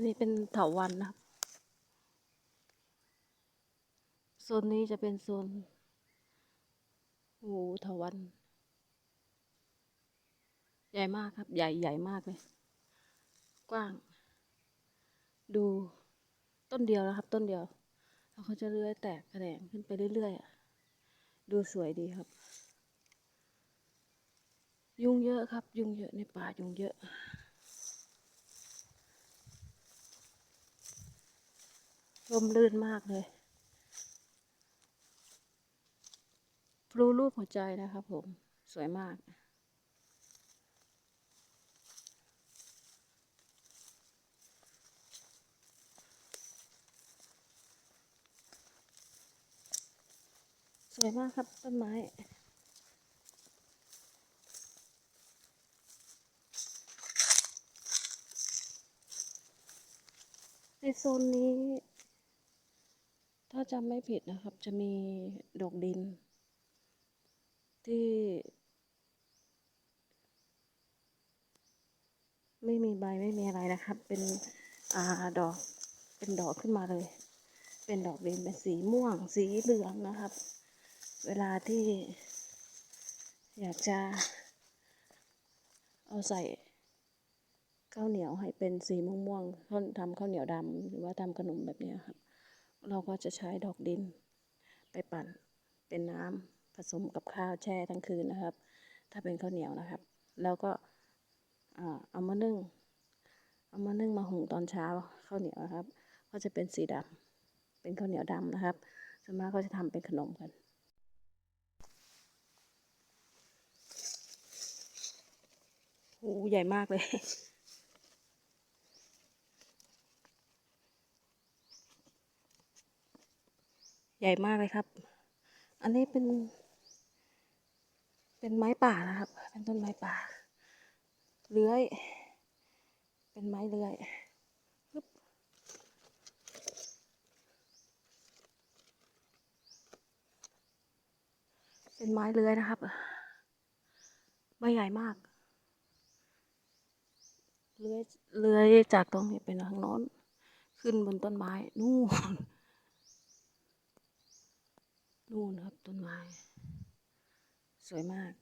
นนี้เป็นเถาวันนะครับโซนนี้จะเป็นโซนโอ้เถาวันใหญ่มากครับ ใหญ่ใหญ่มากเลย กว้าง ดูต้นเดียวนะครับ ต้นเดียว แล้วเขาจะเลื้อยแตกแขนงขึ้นไปเรื่อยๆดูสวยดีครับ ยุงเยอะครับ ยุงเยอะในป่ายุงเยอะ ร่มรื่นมากเลยพลูรูปหัวใจนะครับผม สวยมาก สวยมากครับต้นไม้ในโซนนี้ ถ้าจำไม่ผิดนะครับ จะมีดอกดิน ที่ ไม่มีใบไม่มีอะไรนะครับ เป็นอาดอกเป็นดอกขึ้นมาเลย เป็นดอกดินเป็นสีม่วง สีเหลืองนะครับ เวลาที่ อยากจะ เอาใส่ข้าวเหนียวให้เป็นสีม่วงๆทำข้าวเหนียวดำหรือว่าทำขนมแบบนี้ครับ เราก็จะใช้ดอกดิน ไปปั่นเป็นน้ำผสมกับข้าวแช่ทั้งคืนนะครับ ถ้าเป็นข้าวเหนียวนะครับ แล้วก็เอามานึ่ง เอามานึ่งมาหุงตอนเช้าข้าวเหนียวนะครับ ก็จะเป็นสีดำเป็นข้าวเหนียวดำนะครับส่วนมากก็จะทำเป็นขนมกันโอ้ใหญ่มากเลย ใหญ่มากเลยครับ อันนี้เป็น เป็นไม้ป่านะครับ เป็นต้นไม้ป่า เลื้อย เป็นไม้เลื้อยเป็นไม้เลื้อยนะครับไม่ใหญ่มาก เลื้อยเลื้อยจากตรงนี้ไปทางโน้น ขึ้นบนต้นไม้ นู่น นู่นครับต้นไม้ สวยมาก